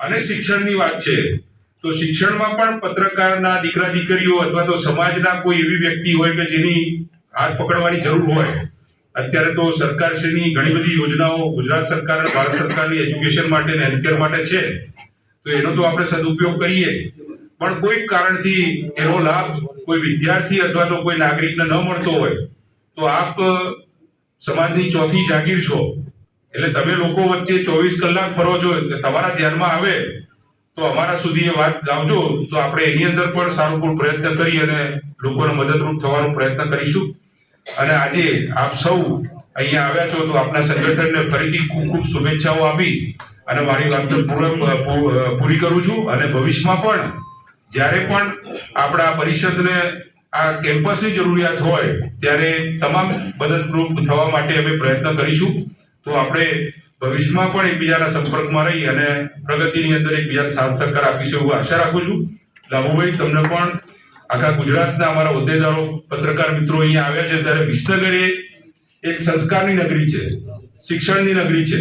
અને શિક્ષણની વાત છે. તો શિક્ષણમાં પણ પત્રકારના દીકરા દીકરીઓ અથવા તો સમાજના કોઈ એવી વ્યક્તિ હોય કે જેની હાથ પકડવાની જરૂર હોય, અત્યારે તો સરકારશ્રીની ઘણી બધી યોજનાઓ ગુજરાત સરકાર અને ભારત સરકારની એજ્યુકેશન માટે અને હેલ્થકેર માટે છે. તો એનો તો આપણે સદુપયોગ કરીએ. પણ કોઈક કારણથી એનો લાભ કોઈ વિદ્યાર્થી અથવા તો કોઈ નાગરિકને ન મળતો હોય, તો આપ સમાજની ચોથી જાગીર છો. એટલે તમે લોકો વચ્ચે ચોવીસ કલાક ફરો છો તમારા ધ્યાનમાં આવે તો અમારા સુધી એ વાત લાવજો. તો આપણે એની અંદર પણ સારું પ્રયત્ન કરી અને લોકોને મદદરૂપ થવાનો પ્રયત્ન કરીશું. અને આજે આપ સૌ અહીંયા આવ્યા છો તો આપના સંગઠનને ફરીથી ખૂબ ખૂબ શુભેચ્છાઓ આપી અને મારી વાતને પૂરી કરું છું. અને ભવિષ્યમાં પણ જ્યારે પણ આપણા પરિષદને આ કેમ્પસની જરૂરિયાત હોય ત્યારે તમામ મદદરૂપ થવા માટે અમે પ્રયત્ન કરીશું. તો આપણે ભવિષ્યમાં પણ એકબીજાના સંપર્કમાં રહી અને પ્રગતિની અંદર એકબીજાને સાથ સહકાર આપીશું એવું આશા રાખું છું. લાભુભાઈ તમને પણ આખા ગુજરાતના અમારા હોદ્દેદારો, પત્રકાર મિત્રો અહીંયા આવ્યા છે. ત્યારે વિસનગર એ એક સંસ્કારની નગરી છે, શિક્ષણની નગરી છે.